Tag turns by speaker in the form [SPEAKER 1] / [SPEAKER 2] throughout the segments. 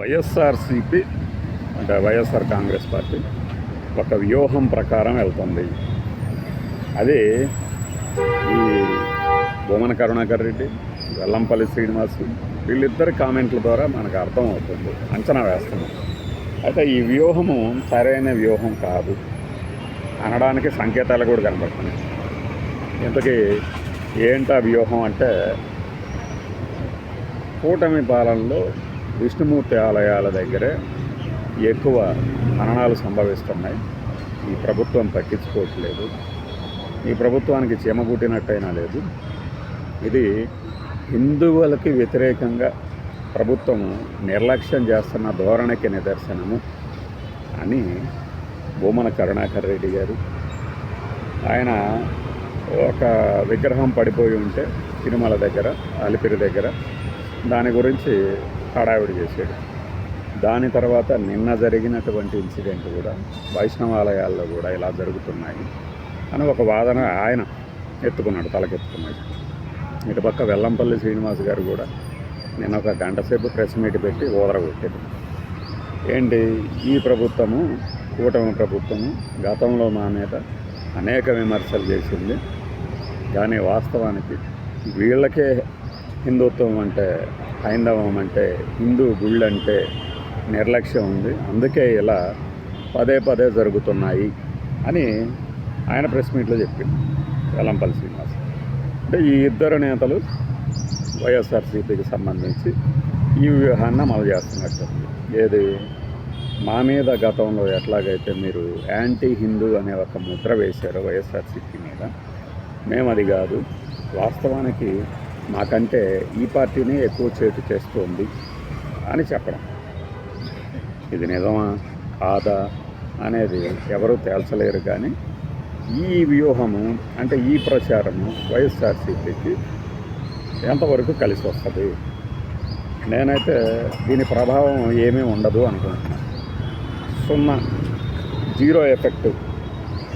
[SPEAKER 1] వైఎస్ఆర్సిపి అంటే వైఎస్ఆర్ కాంగ్రెస్ పార్టీ ఒక వ్యూహం ప్రకారం వెళ్తుంది. అది ఈ భూమన కరుణాకర్ రెడ్డి వెల్లంపల్లి శ్రీనివాస్ వీళ్ళిద్దరి కామెంట్ల ద్వారా మనకు అర్థం అవుతుంది అంచనా వేస్తున్నాం. అయితే ఈ వ్యూహము సరైన వ్యూహం కాదు అనడానికి సంకేతాలు కూడా కనబడుతున్నాయి. ఇంతకీ ఏంటా వ్యూహం అంటే కూటమి పాలనలో విష్ణుమూర్తి ఆలయాల దగ్గరే ఎక్కువ మరణాలు సంభవిస్తున్నాయి. ఈ ప్రభుత్వం పట్టించుకోవట్లేదు. ఈ ప్రభుత్వానికి చీమగుట్టినట్టయినా లేదు. ఇది హిందువులకి వ్యతిరేకంగా ప్రభుత్వం నిర్లక్ష్యం చేస్తున్న ధోరణికి నిదర్శనము అని భూమన కరుణాకర్ రెడ్డి గారు. ఆయన ఒక విగ్రహం పడిపోయి ఉంటే తిరుమల దగ్గర అలిపిరి దగ్గర. దాని గురించి హడావిడి చేశాడు. దాని తర్వాత నిన్న జరిగినటువంటి ఇన్సిడెంట్ కూడా వైష్ణవాలయాల్లో కూడా ఇలా జరుగుతున్నాయి అని ఒక వాదన ఆయన ఎత్తుకున్నాడు తలకెత్తుకున్నాడు. ఇటుపక్క వెల్లంపల్లి శ్రీనివాస్ గారు కూడా నిన్న ఒక గంట సేపు ప్రెస్ మీట్ పెట్టి ఓదరగొట్టాడు ఏంటి? ఈ ప్రభుత్వము కూటమి ప్రభుత్వము గతంలో మా మీద అనేక విమర్శలు చేసింది. కానీ వాస్తవానికి వీళ్ళకే హిందుత్వం అంటే హైందవం అంటే హిందూ గుళ్ళు అంటే నిర్లక్ష్యం ఉంది. అందుకే ఇలా పదే పదే జరుగుతున్నాయి అని ఆయన ప్రెస్ మీట్లో చెప్పింది వెల్లంపల్లి శ్రీనివాస్. అంటే ఈ ఇద్దరు నేతలు వైఎస్ఆర్సీపీకి సంబంధించి ఈ వ్యూహాన్ని అమలు చేస్తున్నట్టు ఏది? మా మీద గతంలో ఎట్లాగైతే మీరు యాంటీ హిందూ అనే ఒక ముద్ర వేశారో వైఎస్ఆర్సీపీ మీద మేము అది కాదు. వాస్తవానికి మాకంటే ఈ పార్టీని ఎక్కువ చేతి చేస్తుంది అని చెప్పడం. ఇది నిజమా? కాదా? అనేది ఎవరూ తేల్చలేరు కానీ ఈ వ్యూహము అంటే ఈ ప్రచారము వైఎస్ఆర్సీపీకి ఎంతవరకు కలిసి వస్తుంది? నేనైతే దీని ప్రభావం ఏమీ ఉండదు అనుకుంటున్నాను. సున్నా జీరో ఎఫెక్ట్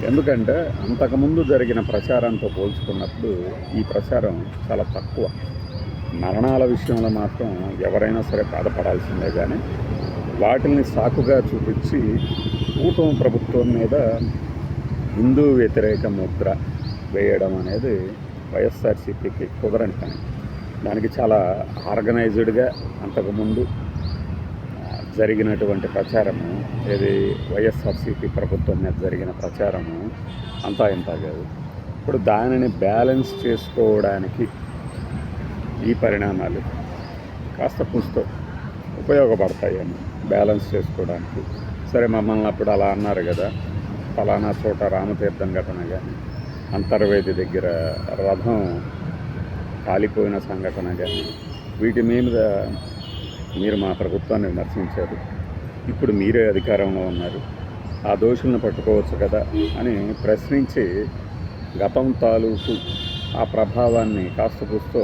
[SPEAKER 1] ఎందుకంటే అంతకుముందు జరిగిన ప్రచారంతో పోల్చుకున్నప్పుడు ఈ ప్రచారం చాలా తక్కువ. మరణాల విషయంలో మాత్రం ఎవరైనా సరే బాధపడాల్సిందే కానీ వాటిని సాకుగా చూపించి కూటమి ప్రభుత్వం మీద హిందూ వ్యతిరేక ముద్ర వేయడం అనేది వైఎస్ఆర్సీపీకి కుదరని పని. దానికి చాలా ఆర్గనైజ్డ్గా అంతకుముందు జరిగినటువంటి ప్రచారము ఇది వైఎస్ఆర్సీపీ ప్రభుత్వం మీద జరిగిన ప్రచారము అంతా ఇంత కాదు. ఇప్పుడు దానిని బ్యాలెన్స్ చేసుకోవడానికి ఈ పరిణామాలు కాస్త పుస్తూ ఉపయోగపడతాయని బ్యాలెన్స్ చేసుకోవడానికి. సరే మమ్మల్ని అప్పుడు అలా అన్నారు కదా ఫలానా చోట రామతీర్థం ఘటన కానీ అంతర్వేది దగ్గర రథం కాలిపోయిన సంఘటన కానీ వీటి మీద మీరు మా ప్రభుత్వాన్ని విమర్శించారు. ఇప్పుడు మీరే అధికారంలో ఉన్నారు. ఆ దోషులను పట్టుకోవచ్చు కదా అని ప్రశ్నించి గతం తాలూకు ఆ ప్రభావాన్ని కాస్త కూస్తో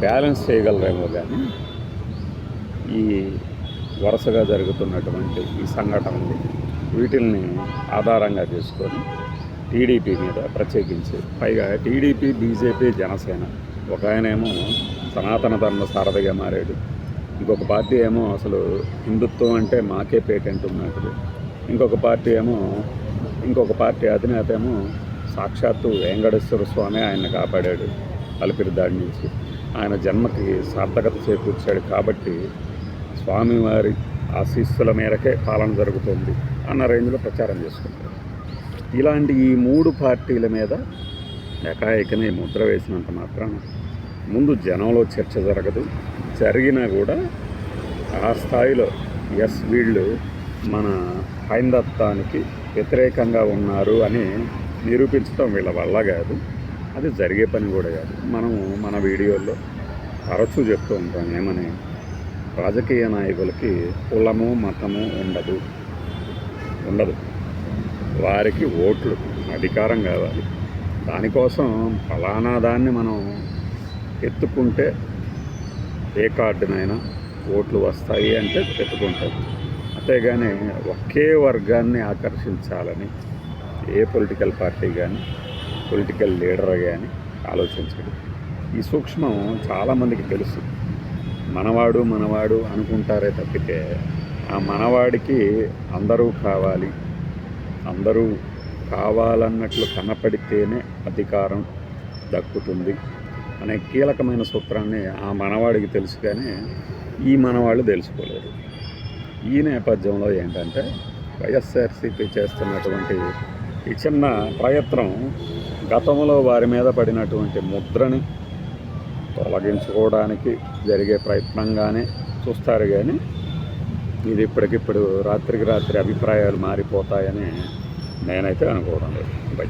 [SPEAKER 1] బ్యాలెన్స్ చేయగలరేమో కానీ ఈ వరుసగా జరుగుతున్నటువంటి ఈ సంఘటనలు వీటిల్ని ఆధారంగా చేసుకొని టీడీపీ మీద ప్రత్యేకించి పైగా టీడీపీ బీజేపీ జనసేన ఒక ఆయనేమో సనాతన ధర్మ సారథిగా మారాడు. ఇంకొక పార్టీ ఏమో అసలు హిందుత్వం అంటే మాకే పేటెంట్ ఉన్నట్టు. ఇంకొక పార్టీ ఏమో ఇంకొక పార్టీ అధినేత ఏమో సాక్షాత్తు వెంకటేశ్వర స్వామి ఆయన కాపాడాడు అలిపిరి దాడి నుంచి. ఆయన జన్మకి సార్థకత చేకూర్చాడు కాబట్టి స్వామివారి ఆశీస్సుల మేరకే పాలన జరుగుతుంది అన్న రేంజ్లో ప్రచారం చేసుకుంటారు. ఇలాంటి ఈ మూడు పార్టీల మీద ఏకాఏకనే ముద్ర వేసినంత మాత్రాన ముందు జనంలో చర్చ జరగదు జరిగినా కూడా ఆ స్థాయిలో ఎస్ వీళ్ళు మన హైందత్వానికి వ్యతిరేకంగా ఉన్నారు అని నిరూపించడం వీళ్ళ వల్ల కాదు. అది జరిగే పని కూడా కాదు. మనము మన వీడియోల్లో తరచూ చెప్తూ ఉంటాం ఏమని? రాజకీయ నాయకులకి కులము మతము ఉండదు. ఉండదు. వారికి ఓట్లు అధికారం కావాలి. దానికోసం ఫలానా దాన్ని మనం ఎత్తుకుంటే ఏ కార్డునైనా ఓట్లు వస్తాయి అంటే పెట్టుకుంటారు. అంతేగాని ఒకే వర్గాన్ని ఆకర్షించాలని ఏ పొలిటికల్ పార్టీ కానీ పొలిటికల్ లీడర్ కానీ ఆలోచించడు ఈ సూక్ష్మం చాలామందికి తెలుసు. మనవాడు మనవాడు అనుకుంటారే తప్పితే ఆ మనవాడికి అందరూ కావాలి. అందరూ కావాలన్నట్లు కనపడితేనే అధికారం దక్కుతుంది. అనే కీలకమైన సూత్రాన్ని ఆ మనవాడికి తెలుసు కానీ ఈ మనవాళ్ళు తెలుసుకోలేరు ఈ నేపథ్యంలో ఏంటంటే వైఎస్ఆర్సీపీ చేస్తున్నటువంటి ఈ చిన్న ప్రయత్నం గతంలో వారి మీద పడినటువంటి ముద్రని తొలగించుకోవడానికి జరిగే ప్రయత్నంగానే చూస్తారు కానీ ఇది ఇప్పటికిప్పుడు రాత్రికి రాత్రి అభిప్రాయాలు మారిపోతాయని నేనైతే అనుకోవడం లేదు. బై.